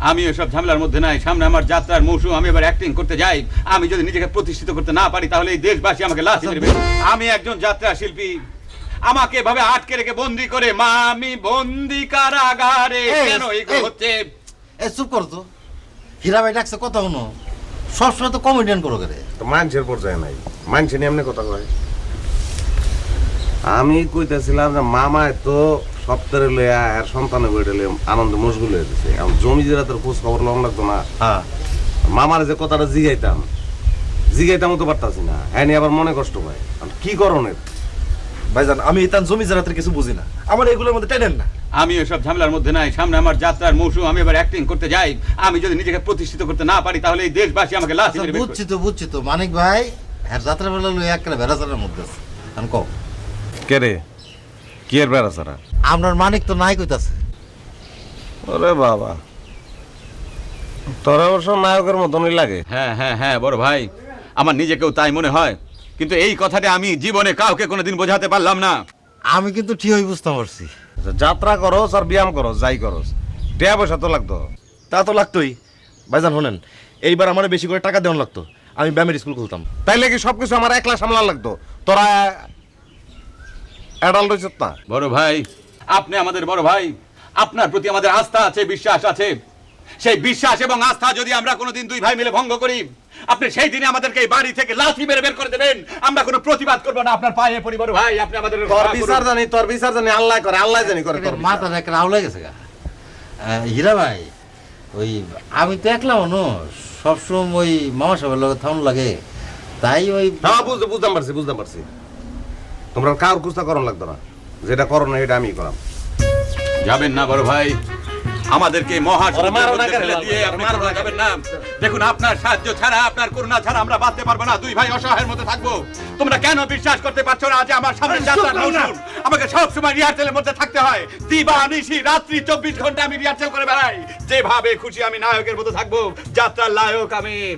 আমি এসব ঝামেলার মধ্যে নাই। সামনে আমার যাত্রার মৌসুম আমি এবার অ্যাক্টিং করতে যাই। আমি যদি নিজেকে প্রতিষ্ঠিত করতে না পারি তাহলে এই দেশবাসী আমাকে লাথি মেরে আমি একজন যাত্রা শিল্পী। আমাকে এভাবে আটকে রেখে বন্দি করে মা আমি বন্দি কারাগারে কেন এই। হচ্ছে? এ চুপ কর তো। হীরা ভাই ডাকছে কথা হনো সবসময় তো কমেডিয়ান করো করে। তো মানুষের পর্যায়ে নাই। মানুষ নিয়ে এমনি কথা কয়। আমি কইতেছিলাম যে মামায় তো সপ্তাহে লইয়া আর সন্তানের বইটা লইয়া আনন্দ মশগুল হয়ে গেছে। এখন জমি জেরা তোর খোঁজ খবর লম লাগতো না। হ্যাঁ। মামার যে কথাটা জিগাইতাম জিগাইতাম তো পারতাছি না। হ্যাঁ আবার মনে কষ্ট পায় এখন কি করণের? ভাইজান আমি ইতান জমি জারাতের কিছু বুঝি না। আমার এগুলোর মধ্যে টেনেন না। আমি এসব ঝামেলার মধ্যে নাই। সামনে আমার যাত্রার মৌসুম আমি এবার অ্যাক্টিং করতে যাই। আমি যদি নিজেকে প্রতিষ্ঠিত করতে না পারি তাহলে এই দেশবাসী আমাকে বের বুঝছি তো বুঝছি তো। মানিক ভাই হ্যাঁ যাত্রা বেলা লই একটা বেড়াচারের মধ্যে আছে। আমি কও। কে রে? কি এর বেড়া সারা আপনার মানিক তো নাই কইতাছে। ওরে বাবা। তোর অবশ্য নায়কের মতনই লাগে। হ্যাঁ হ্যাঁ হ্যাঁ বড় ভাই। আমার নিজেকেও তাই মনে হয়। কিন্তু এই কথাটা আমি জীবনে কাউকে কোনোদিন বোঝাতে পারলাম না। আমি কিন্তু ঠিকই বুঝতে পারছি। আচ্ছা, যাত্রা করস আর ব্যায়াম করস যাই করস। টাকা পয়সা তো লাগতো। তা তো লাগতোই। ভাইজান শোনেন এইবার আমার বেশি করে টাকা দেওয়ান লাগতো। আমি ব্যায়ামের স্কুল খুলতাম। তাইলে কি সবকিছু আমার একলা সামলান লাগতো? তোরা অ্যাডাল রয়েছ না বড় ভাই আপনি আমাদের বড় ভাই। আপনার প্রতি আমাদের আস্থা আছে বিশ্বাস আছে। সেই বিশ্বাস এবং আস্থা যদি আমরা কোনোদিন দুই ভাই মিলে ভঙ্গ করি আপনি সেই দিনে আমাদেরকে এই বাড়ি থেকে লাথি মেরে বের করে দেবেন। আমরা কোনো প্রতিবাদ করব না আপনার পায়ে পড়ি বড় ভাই আপনি আমাদের তোর বিচার জানি তোর বিচার জানি আল্লাহ করে আল্লাহ জানি করে তোর। মাথা একটা আউলে গেছে গা। হীরা ভাই ওই আমি তো একলা মানুষ সবসময় ওই মামা সাহেবের লগে থাউন লাগে। তাই ওই হ্যাঁ বুঝতে বুঝতে পারছি বুঝতে পারছি। তোমরা কার কুস্তা করণ লাগতো না। যেটা করো না এটা আমি করাম। যাবেন না বড় ভাই। আমাদেরকে মহা দিয়ে আপনি যাবেন না। দেখুন আপনার সাহায্য ছাড়া আপনার করুণা ছাড়া আমরা বাঁচতে পারব না। দুই ভাই অসহায়ের মধ্যে থাকব। তোমরা কেন বিশ্বাস করতে পারছ না যে আমার সামনে যাত্রা আমাকে সব সময় রিহার্সেলের মধ্যে থাকতে হয়। দিবা নিশি রাত্রি চব্বিশ ঘণ্টা আমি রিহার্সেল করে বেড়াই। যেভাবে খুশি আমি নায়কের মতো থাকব। যাত্রার নায়ক আমি।